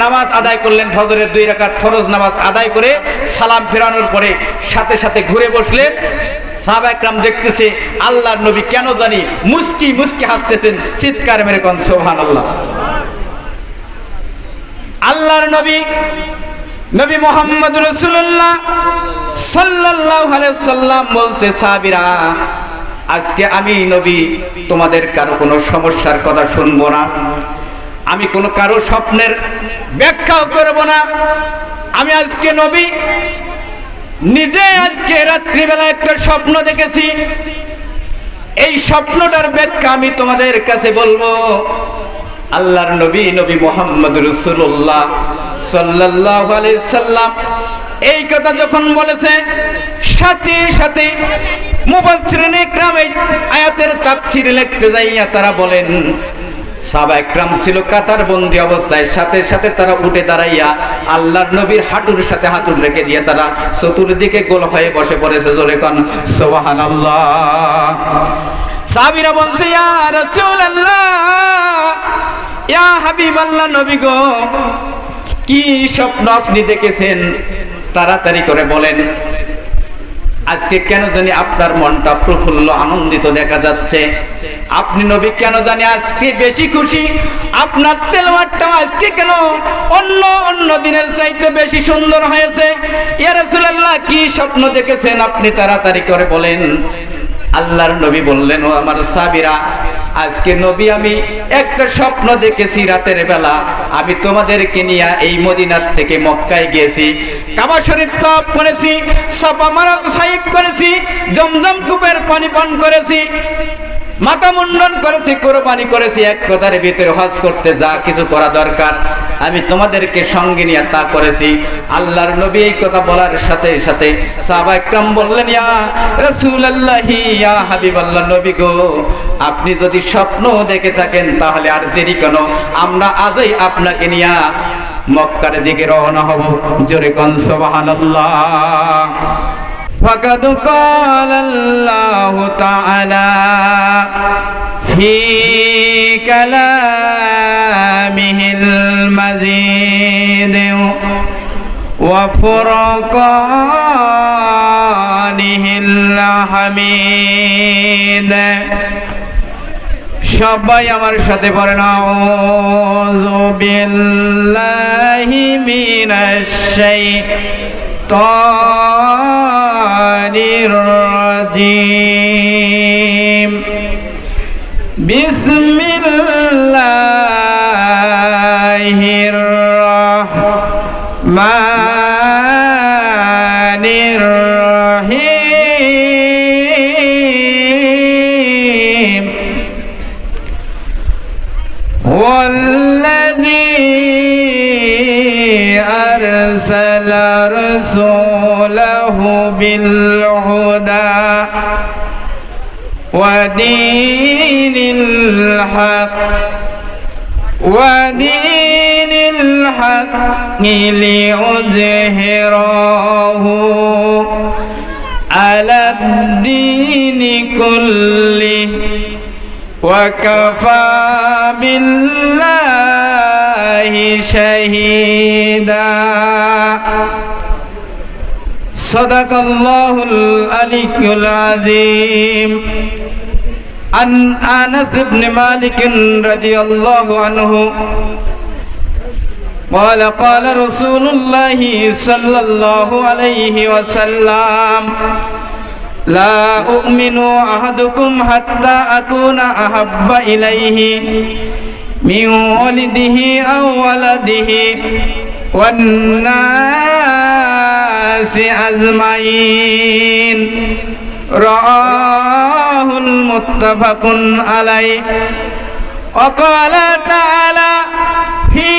নামাজ আদায় করলেন ফজরের দুই রাকাত ফরজ নামাজ আদায় করে সালাম ফেরানোর পরে সাথে সাথে ঘুরে বসলেন। সাহাবা একরাম দেখতেছে, আল্লাহর নবী কেন জানি মুস্কি মুস্কি হাসতেছেন, চিৎকার মেরে কন সোহান আল্লাহ আল্লাহর নবী নবী মোহাম্মদ রসুল্লাহ আলাইহি সাল্লাম বলছে, সাহাবীরা, আজকে আমি নবী, তোমাদের কারও কোনো সমস্যার কথা শুনব না। আমি কোনো কারও স্বপ্নের ব্যাখ্যাও করব না। আমি আজকে নবী, নিজে আজকে রাত্রিবেলা একটা স্বপ্ন দেখেছি। এই স্বপ্নটার ব্যাখ্যা আমি তোমাদের কাছে বলব। আল্লাহর নবী নবী মোহাম্মদ রসুল্লাহ সাল্লাহ সাল্লাম এই কথা যখন বলেছে, সাথে সাথে মুবাসসিরিন ইকরাম এই আয়াতের তাফসীর লিখতে যাইয়া তারা বলেন সাবা একরাম ছিল কাতার বন্দি অবস্থায়। সাথে সাথে তারা উঠে দাঁড়াইয়া আল্লাহর নবীর হাঁটুর সাথে হাঁটুর রেখে দিয়ে তারা চতুর্দিকে গোল হয়ে বসে পড়েছে। জোরে কন সোহান সাবিরা বলছে, ইয়া রাসূলুল্লাহ, ইয়া হাবিবাল্লাহ নবী গো, কি স্বপ্ন আপনি দেখেছেন? তাড়াতাড়ি করে বলেন আজকে কেন জানি আপনার মনটা প্রফুল্ল, আনন্দিত দেখা যাচ্ছে। আপনি নবী কেন জানি আজকে বেশি খুশি? আপনার তেলওয়ারটাও আজকে কেন অন্য অন্য দিনের চাইতে বেশি সুন্দর হয়েছে? ইয়া রাসূলুল্লাহ, কি স্বপ্ন দেখেছেন আপনি তাড়াতাড়ি করে বলেন। আল্লাহর নবী বললেন, ও আমার সাবিরা আজকে নবী, আমি একটা স্বপ্ন দেখেছি রাতের বেলা। আমি তোমাদেরকে নিয়ে এই মদিনার থেকে মক্কায় গিয়েছি। কাবা শরীফ তপ করেছি সাপা মারা সাহিব করেছি, জমজম কূপের পানি পান করেছি, মাথা মুন্ডন করেছি, কোরবানি করেছি, এক কথার ভিতরে হজ করতে যা কিছু করা দরকার। আমি তোমাদেরকে সঙ্গে নিয়ে তা করেছি। আল্লাহর নবী এই কথা বলার সাথে সাথে সাহাবা একরাম বললেন, ইয়া রাসূলুল্লাহি, ইয়া হাবিবাল্লাহ নবী গো আপনি যদি স্বপ্ন দেখে থাকেন তাহলে আর দেরি কেন আমরা আজই আপনাকে নিয়ে মক্কার দিকে রওনা হব জোরে কোন সুবহানাল্লাহ فقد قال الله تعالى في كلامه المزيد وفرقانه الحميد সবাই আমার সাথে পড়ে আউযু বিল্লাহি মিনাশ শাইতানির রাজিম। الحق ودين الحق ليظهره على الدين كله وكفى بالله شهيدا. صدق الله العلي العظيم. عن انس بن مالك رضي الله عنه قال قال رسول الله صلى الله عليه وسلم لا أؤمن أحدكم حتى أكون أحب إليه من ولده أو ولده والناس أجمعين رآه المتفق عليه وقال تعالى في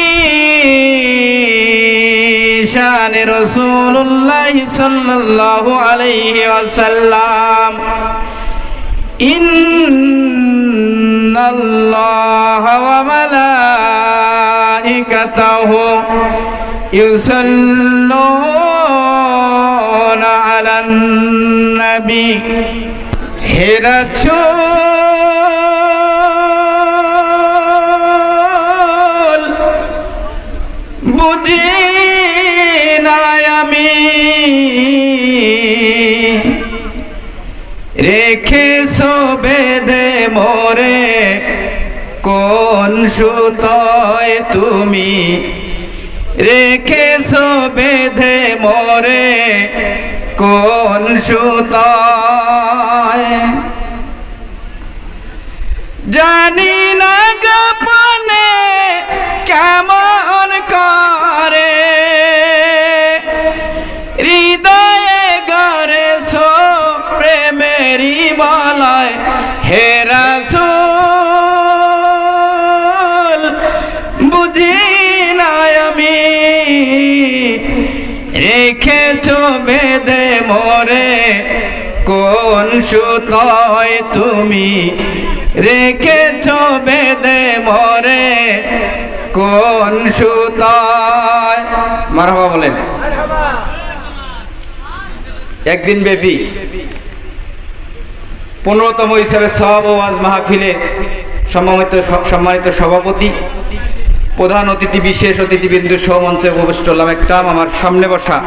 شان رسول الله صلى الله عليه وسلم إن الله وملائكته يصلون على النبي হেরাচুল বুঝি নাই আমি রেখেছ বেদে মোরে। কোন সুতয় তুমি রেখেছ বেধে মোরে? কোন সুতয় রেখেছ বেদে মোরে। কোন সুতয় তুমি রেখেছ বেদে মোরে? কোন সুতয়? মারহাবা বলেন। একদিন ব্যাপী পনেরোতম হিসাবে সব ওয়াজ মাহফিলে সম্মানিত সম্মানিত সভাপতি, প্রধান অতিথি, বিশেষ অতিথিবৃন্দু সহ মঞ্চে উপবিষ্ট হলাম। একটা আমার সামনে বসা।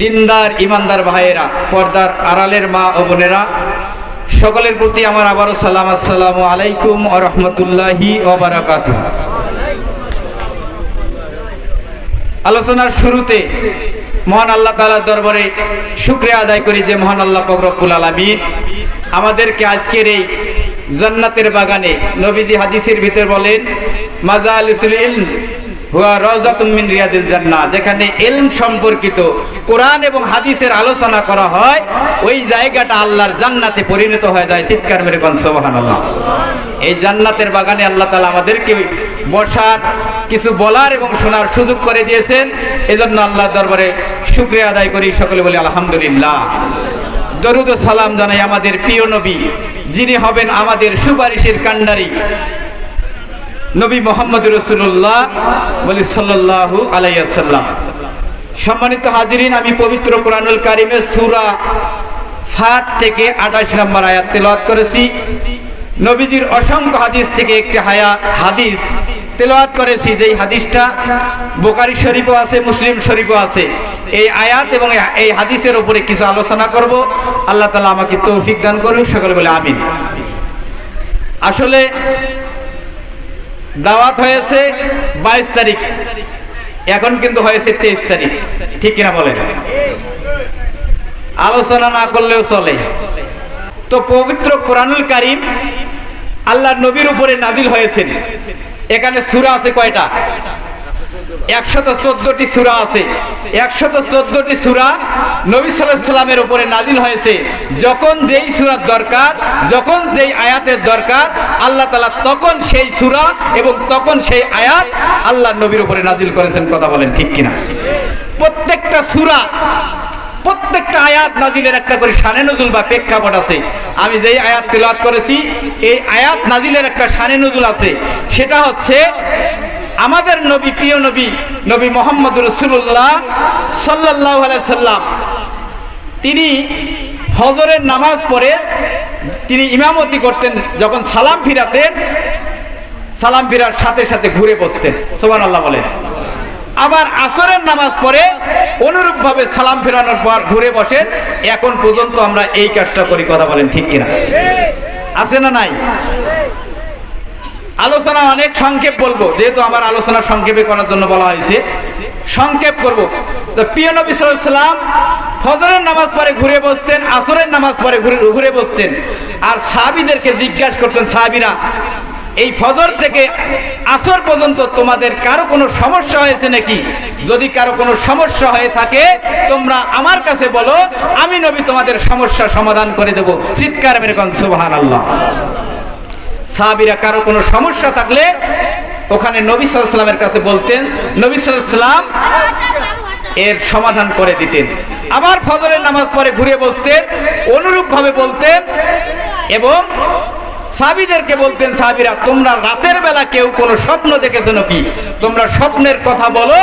দিনদার, ইমানদার ভাইয়েরা, পর্দার আড়ালের মা ও বোনেরা, সকলের প্রতি আমার আবারও সালাম, আসসালামু আলাইকুম ও রহমতুল্লাহি ওবারাকাতু আলোচনার শুরুতে মহান আল্লাহ তালার দরবারে শুক্রিয়া আদায় করি যে মহান আল্লাহ ফকরবুল আলমিন আমাদেরকে আজকের এই জান্নাতের বাগানে নবীজি হাদিসের ভিতর বলেন মাজা আলুসুল ইলম হুয়া রওজাতুম মিন রিয়াজিল জান্নাহ যেখানে ইলম সম্পর্কিত কোরআন এবং হাদিসের আলোচনা করা হয়, ওই জায়গাটা আল্লাহর জান্নাতে পরিণত হয়ে যায়। চিৎকার মেরে কোন সুবহানাল্লাহ। এই জান্নাতের বাগানে আল্লাহ তালা আমাদেরকে বসার, কিছু বলার এবং শোনার সুযোগ করে দিয়েছেন। এজন্য আল্লাহ দরবারে শুক্রিয়া আদায় করি। সকলে বলি, আলহামদুলিল্লাহ। দরুদ সালাম জানাই আমাদের প্রিয় নবী, যিনি হবেন আমাদের সুপারিশের কাণ্ডারি। নবী মোহাম্মদ রসুল্লাহ বলি সাল্লাহু আলাইসাল্লাম সম্মানিত হাজিরিন, আমি পবিত্র কোরআনুল কারিমের সুরা ফাত থেকে আঠাশ নম্বর আয়াত তেলাওয়াত করেছি। নবীজির অসংখ্য হাদিস থেকে একটি হায়া হাদিস তেলাওয়াত করেছি, যেই হাদিসটা বোকারি শরীফও আছে, মুসলিম শরীফও আছে। এই আয়াত এবং এই হাদিসের উপরে কিছু আলোচনা করব। আল্লাহ তালা আমাকে তৌফিক দান করুন সকলে বলে আমিন। আসলে দাওয়াত হয়েছে বাইশ তারিখ। এখন কিন্তু হয়েছে তেইশ তারিখ। ঠিক কিনা বলেন? আলোচনা না করলেও চলে। তো পবিত্র কোরআনুল কারিম আল্লাহ নবীর উপরে নাজিল হয়েছেন। এখানে সুরা আছে কয়টা? একশত চোদ্দটি সুরা আছে। একশত চোদ্দটি সুরা নবী সাল্লামের উপরে নাজিল হয়েছে। যখন যেই সুরার দরকার, যখন যেই আয়াতের দরকার, আল্লাহ তালা তখন সেই সুরা এবং তখন সেই আয়াত আল্লাহ নবীর উপরে নাজিল করেছেন, কথা বলেন ঠিক কিনা? প্রত্যেকটা সুরা, প্রত্যেকটা আয়াত নাজিলের একটা করে শানে নজুল বা প্রেক্ষাপট আছে। আমি যেই আয়াত তেলাওয়াত করেছি, এই আয়াত নাজিলের একটা শানে নজুল আছে। সেটা হচ্ছে আমাদের নবী, প্রিয় নবী নবী মোহাম্মদ রসুল্লাহ সাল্লাহ সাল্লাম। তিনি ফজরের নামাজ পড়ে তিনি ইমামতি করতেন, যখন সালাম ফিরাতেন, সালাম ফিরার সাথে সাথে ঘুরে বসতেন। সোমান আল্লাহ বলেন। আবার আসরের নামাজ পড়ে অনুরূপভাবে সালাম ফেরানোর পর ঘুরে বসে এখন পর্যন্ত আমরা এই কাজটা করি, কথা বলেন ঠিক কিনা? আছে না নাই? আলোচনা অনেক সংক্ষেপ বলব, যেহেতু আমার আলোচনা সংক্ষেপে করার জন্য বলা হয়েছে। সংক্ষেপ করব। তো প্রিয় নবী সাল্লাম ফজরের নামাজ পরে ঘুরে বসতেন, আসরের নামাজ পরে ঘুরে ঘুরে বসতেন। আর সাহাবিদেরকে জিজ্ঞাসা করতেন, সাহাবিরা, এই ফজর থেকে আসর পর্যন্ত তোমাদের কারও কোনো সমস্যা হয়েছে নাকি? যদি কারও কোনো সমস্যা হয়ে থাকে, তোমরা আমার কাছে বলো, আমি নবী তোমাদের সমস্যা সমাধান করে দেবো। চিৎকার মেরে কন সুবহান আল্লাহ সাহাবিরা কারও কোনো সমস্যা থাকলে ওখানে নবী সাল্লামের কাছে বলতেন, নবী সাল্লাম এর সমাধান করে দিতেন। আবার ফজরের নামাজ পরে ঘুরে বসতেন, অনুরূপভাবে বলতেন এবং সাবিদেরকে বলতেন সাবিরা তোমরা রাতের বেলা কেউ কোনো স্বপ্ন দেখেছ নাকি? তোমরা স্বপ্নের কথা বলো,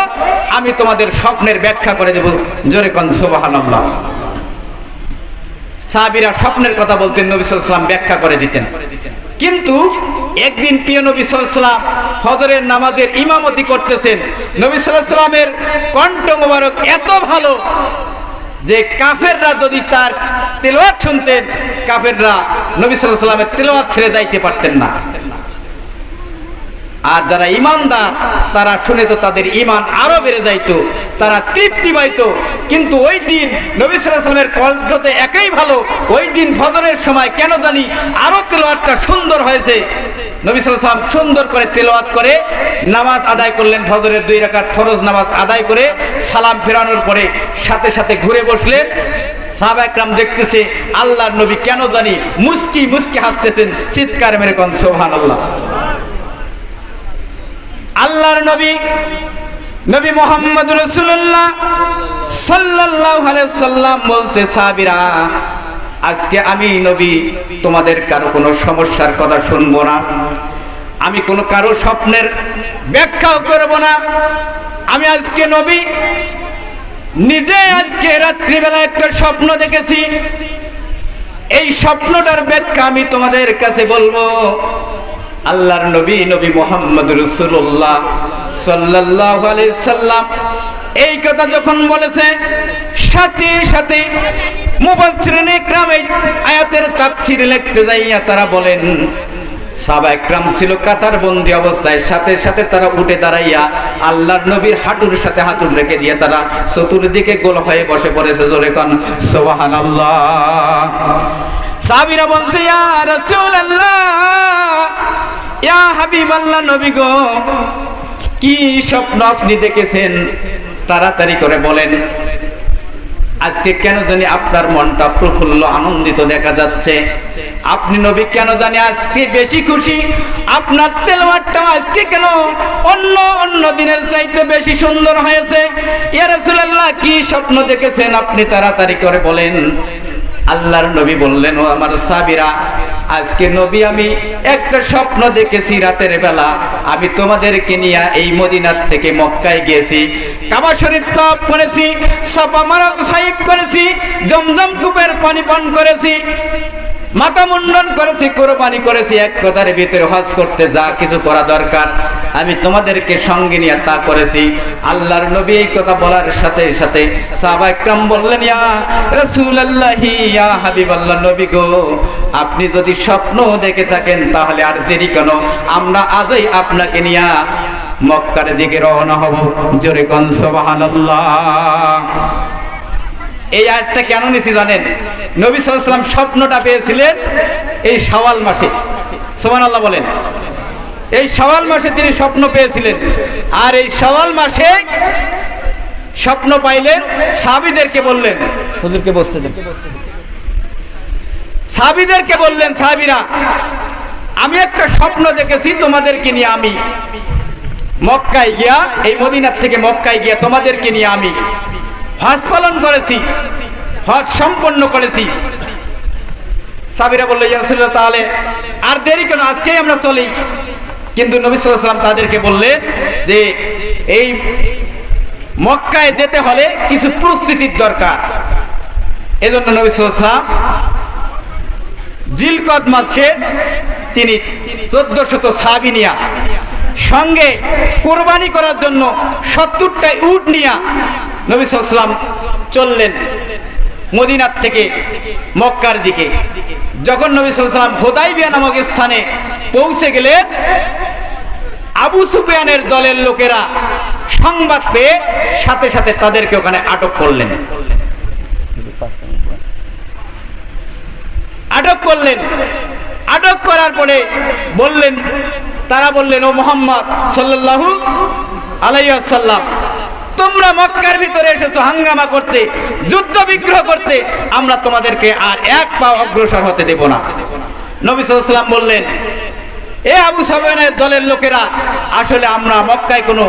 আমি তোমাদের স্বপ্নের ব্যাখ্যা করে দেব। জোরে কন সোবাহান সাহাবিরা স্বপ্নের কথা বলতেন, নবী সাল্লাম ব্যাখ্যা করে দিতেন। কিন্তু একদিন প্রিয় নবী সাল্লাম ফজরের নামাজের ইমামতি করতেছেন। নবী সাল্লামের কণ্ঠ মোবারক এত ভালো যে কাফেররা যদি তার তেলোয়াত শুনতেন, কাফেররা নবী সাল্লাহ সাল্লামের তেলোয়াত ছেড়ে যাইতে পারতেন না। আর যারা ইমানদার, তারা শুনে তো তাদের ইমান আরও বেড়ে যাইত, তারা তৃপ্তি পাইত। কিন্তু ওই দিন নবী সাল্লামের কণ্ঠতে একাই ভালো, ওই দিন ফজরের সময় কেন জানি আরও তেলোয়াতটা সুন্দর হয়েছে। নবী সাল্লাম সুন্দর করে তেলোয়াত করে নামাজ আদায় করলেন ফজরের দুই রাকাত ফরজ নামাজ আদায় করে সালাম ফেরানোর পরে সাথে সাথে ঘুরে বসলেন। সাহাবা একরাম দেখতেছে, আল্লাহর নবী কেন জানি মুস্কি মুস্কি হাসতেছেন, চিৎকার মেরে কন সোহান আল্লাহ নবী নবী মোহাম্মদ রসুল্লাহ আলাইহি সাল্লাম বলছে, সাহাবীরা, আজকে আমি নবী, তোমাদের কারও কোনো সমস্যার কথা শুনব না। আমি কোনো কারও স্বপ্নের ব্যাখ্যাও করব না। আমি আজকে নবী, নিজে আজকে রাত্রিবেলা একটা স্বপ্ন দেখেছি। এই স্বপ্নটার ব্যাখ্যা আমি তোমাদের কাছে বলব। আল্লাহর নবী নবী মোহাম্মদ রসুল্লাহ সাল্লাহ সাল্লাম, এই কথা যখন বলেছে, সাথে সাথে মুবাসসিরিন ইকরাম এই আয়াতের তাফসীর লিখতে যাইয়া তারা বলেন সাবা একরাম ছিল কাতার বন্দি অবস্থায়, সাথে সাথে তারা উঠে দাঁড়াইয়া আল্লাহর নবীর হাঁটুর সাথে হাঁটুর রেখে দিয়ে তারা চতুর্দিকে গোল হয়ে বসে পড়েছে। জোরে কন, সুবহানাল্লাহ। সাবিরা বলছে, ইয়া রাসূলুল্লাহ, ইয়া হাবিবাল্লাহ নবী গো কি স্বপ্ন আপনি দেখেছেন? তাড়াতাড়ি করে বলেন। আজকে কেন জানি আপনার মনটা প্রফুল্ল আনন্দিত দেখা যাচ্ছে। আপনি নবী কেন জানি আজকে বেশি খুশি? আপনার তেলওয়ারটা আজকে কেন অন্য অন্য দিনের চাইতে বেশি সুন্দর হয়েছে? ইয়া রাসূলুল্লাহ, কি স্বপ্ন দেখেছেন? আপনি তাড়াতাড়ি করে বলেন। আল্লাহর নবী বললেন, ও আমার সাবিরা আজকে নবী, আমি একটা স্বপ্ন দেখেছি রাতের বেলা। আমি তোমাদেরকে নিয়ে এই মদিনার থেকে মক্কায় গিয়েছি। কাবা শরীফ তপ করেছি সাপা মারাত সাহিব করেছি, জমজম কূপের পানি পান করেছি, মাথা মুন্ডন করেছি, কোরবানি করেছি, এক কথার ভিতরে হজ করতে যা কিছু করা দরকার। আমি তোমাদেরকে সঙ্গে নিয়ে তা করেছি। আল্লাহর নবী এই কথা বলার সাথে সাথে সাহাবা একরাম বললেন, ইয়া রাসূলুল্লাহি, ইয়া হাবিবাল্লাহ নবী গো আপনি যদি স্বপ্ন দেখে থাকেন, তাহলে আর দেরি কেন? আমরা আজই আপনাকে নিয়ে মক্কার দিকে রওনা হব। জোরে কোন সুবহানাল্লাহ। এই আয়াতটা কেন নিছি জানেন? নবী সাল্লাম স্বপ্নটা পেয়েছিলেন এই শাওয়াল মাসে। সোমান আল্লাহ বলেন। এই শাওয়াল মাসে তিনি স্বপ্ন পেয়েছিলেন। আর এই শাওয়াল মাসে স্বপ্ন পাইলেন সাবিদেরকে বললেন। হুজুরকে বসতে দেন। সাবিদেরকে বললেন, সাবিরা, আমি একটা স্বপ্ন দেখেছি তোমাদেরকে নিয়ে আমি। মক্কায় গিয়া, এই মদিনার থেকে মক্কায় গিয়া তোমাদেরকে নিয়ে আমি। হজ পালন করেছি, হজ সম্পন্ন করেছি। সাবিরা বলল ইয়ারসুল্লাহ তাহলে আর দেরি কেন? আজকেই আমরা চলি। কিন্তু নবী সাল্লাম তাদেরকে বললেন যে, এই মক্কায় যেতে হলে কিছু প্রস্তুতির দরকার। এজন্য নবী সাল্লাম জিলকদ মাসে তিনি চোদ্দ শত সাবিনিয়া সঙ্গে কোরবানি করার জন্য সত্তরটাই উট নিয়া নবী সাল্লাম চললেন মদিনার থেকে মক্কার দিকে। যখন নবী সাল্লাম হোদাইবিয়া নামক স্থানে পৌঁছে গেলেন, আবু সুফিয়ানের দলের লোকেরা সংবাদ পেয়ে সাথে সাথে তাদেরকে ওখানে আটক করলেন। আটক করলেন। আটক করার পরে বললেন, তারা বললেন, ও মোহাম্মদ সাল্লাল্লাহু আলাইসাল্লাম তোমরা মক্কার ভিতরে এসেছ হাঙ্গামা করতে, যুদ্ধ বিগ্রহ করতে, আমরা তোমাদেরকে আর এক পা অগ্রসর হতে দেব না। নবী সাল্লাম বললেন, এ আবু সাবেনের দলের লোকেরা, আসলে আমরা মক্কায় কোনো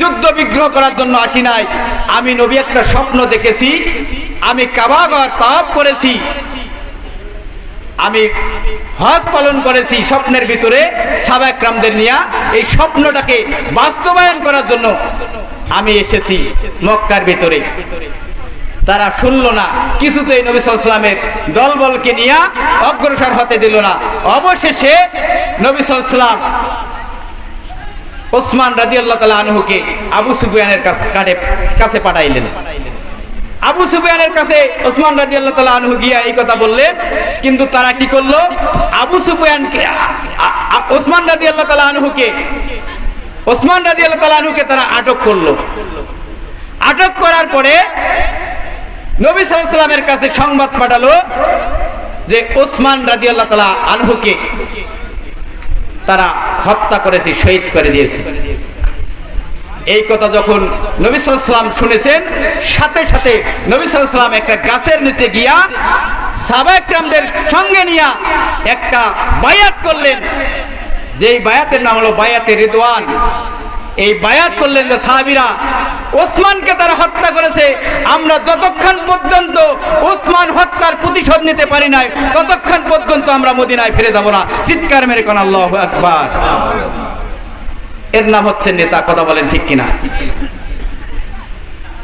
যুদ্ধ বিগ্রহ করার জন্য আসি নাই। আমি নবী একটা স্বপ্ন দেখেছি, আমি কাবাগর তাপ করেছি আমি হজ পালন করেছি স্বপ্নের ভিতরে সাবাকরামদের নিয়ে। এই স্বপ্নটাকে বাস্তবায়ন করার জন্য আমি এসেছি মক্কার ভিতরে। তারা শুনল না, কিছুতেই নবী সাল্লামের দলবলকে নিয়ে অগ্রসর হতে দিল না। অবশেষে নবী সাল্লাম ওসমান রাজি আল্লাহ তালা আনহুকে আবু সুফিয়ানের কাছে কাছে পাঠাইলেন। আবু সুফিয়ানের কাছে ওসমান রাজি আল্লাহ তালা আনহু গিয়া এই কথা বললেন কিন্তু তারা কি করল? আবু সুফিয়ানকে ওসমান রাজি আল্লাহ তালা আনহুকে, ওসমান রাজি আল্লাহ তালা আনহুকে তারা আটক করল। আটক করার পরে নবী সাল্লামের কাছে সংবাদ পাঠালো যে ওসমান রাজি আল্লাহ তালা আনহুকে তারা হত্যা করেছে, শহীদ করে দিয়েছে। এই কথা যখন নবী সাল্লাম শুনেছেন, সাথে সাথে নবী সাল্লাম একটা গাছের নিচে গিয়া সাবাকরামদের সঙ্গে নিয়া একটা বায়াত করলেন। যেই বায়াতের নাম হলো বায়াতে রিদওয়ান। এই বায়াত করলেন যে সাহাবিরা, ওসমানকে তারা হত্যা করেছে। আমরা যতক্ষণ পর্যন্ত ওসমান হত্যার প্রতিশোধ নিতে পারি নাই, ততক্ষণ পর্যন্ত আমরা মদিনায় ফিরে যাব না। চিৎকার মেরে কোন, আল্লাহ আকবার। এর নাম হচ্ছে নেতা, কথা বলেন ঠিক কিনা?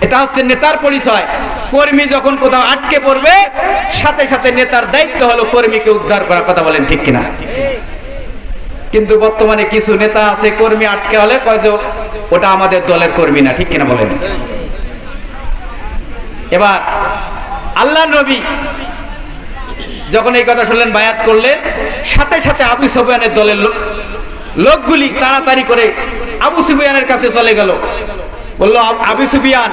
এটা হচ্ছে নেতার পরিচয়। কর্মী যখন কোথাও আটকে পড়বে, সাথে সাথে নেতার দায়িত্ব হলো কর্মীকে উদ্ধার করা, কথা বলেন ঠিক কিনা? কিন্তু বর্তমানে কিছু নেতা আছে, কর্মী আটকে হলে কয় যে, ওটা আমাদের দলের কর্মী না ঠিক কিনা বলেন? এবার আল্লাহ নবী যখন এই কথা শুনলেন, বায়াত করলেন, সাথে সাথে আবু সুফিয়ানের দলের লোক লোকগুলি তাড়াতাড়ি করে আবু সুফিয়ানের কাছে চলে গেল। বলল, আবু সুফিয়ান,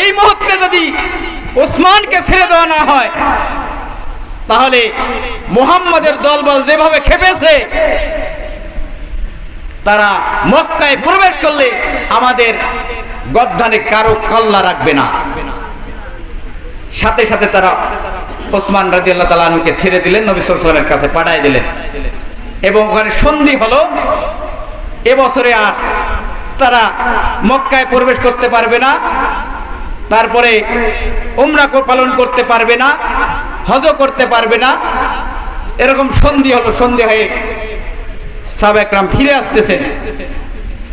এই মুহূর্তে যদি ওসমানকে ছেড়ে দেওয়া না হয়, তাহলে মুহাম্মাদের দলবল যেভাবে খেপেছে, তারা মক্কায় প্রবেশ করলে আমাদের গদ্দানে কারও কল্লা রাখবে না। সাথে সাথে তারা ওসমান রাজি আল্লাহ তালুকে ছেড়ে দিলেন, নবী সাল্লামের কাছে পাঠাই দিলেন। এবং ওখানে সন্ধি হলো। এবছরে আর তারা মক্কায় প্রবেশ করতে পারবে না। তারপরে উমরা পালন করতে পারবে না। হজ করতে পারবে না। এরকম সন্ধি হলো, সন্ধি হয়ে সাবেকরাম ফিরে আসতেছেন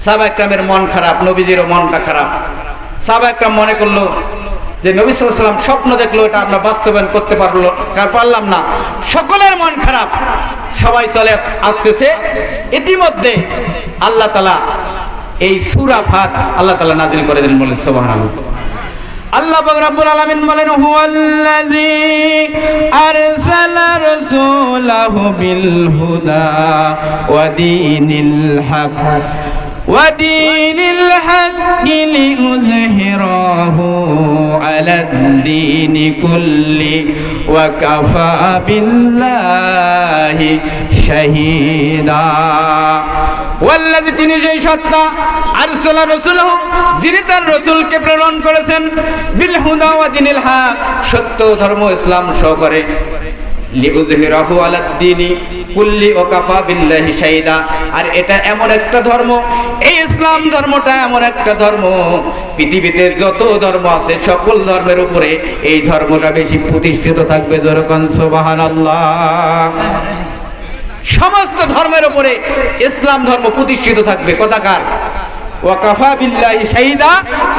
সাহাবা একরামের মন খারাপ, নবীজিরও মনটা খারাপ। সাহাবা একরাম মনে করল যে নবী সাল্লাম স্বপ্ন দেখল, এটা আমরা বাস্তবায়ন করতে পারল পারলাম না। সকলের মন খারাপ। সবাই চলে আসতেছে। ইতিমধ্যে আল্লাহ তালা এই সুরা ফাত আল্লাহ তালা নাজিল করে দিন বলেন সোহান আল্লাহ আলমিন আলামিন বলেন, হুয়াল্লাযী আরসালা রাসূলাহু বিল হুদা ওয়া দীনিল হক। ودين الحق ليظهره على الدين كله وكفى بالله شهيدا ওয়াল্লাযী তিনি যেই সত্তা আরসালা রাসূলাহু যিনি তার রাসূলকে প্রেরণ করেছেন বিল হুদা ওয়া দিনিল হক সত্য ধর্ম ইসলাম সহকারে লিউযহিরাহু আলাদ দীনি কুল্লি ওয়া কাফা বিল্লাহি শাহিদা। আর এটা এমন একটা ধর্ম, এই ইসলাম ধর্মটা এমন একটা ধর্ম। পৃথিবীতে যত ধর্ম আছে, সকল ধর্মের উপরে এই ধর্মটা বেশি প্রতিষ্ঠিত থাকবে যেরকম সুবহানাল্লাহ। সমস্ত ধর্মের উপরে ইসলাম ধর্ম প্রতিষ্ঠিত থাকবে। কথাকার ওয়াকাফা বিল্লাহি শাহিদা।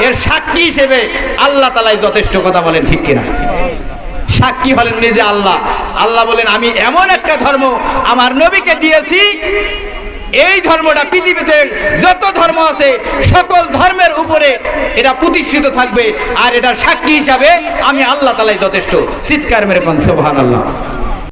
এর সাক্ষী হিসেবে আল্লাহ তালাই যথেষ্ট কথা বলেন, ঠিক কিনা? সাক্ষী হলেন নিজে আল্লাহ। আল্লাহ বলেন, আমি এমন একটা ধর্ম আমার নবীকে দিয়েছি। এই ধর্মটা পৃথিবীতে যত ধর্ম আছে, সকল ধর্মের উপরে এটা প্রতিষ্ঠিত থাকবে। আর এটা সাক্ষী হিসাবে আমি আল্লাহ তালাই যথেষ্ট। চিৎকার মেরে কোন সোহান আল্লাহ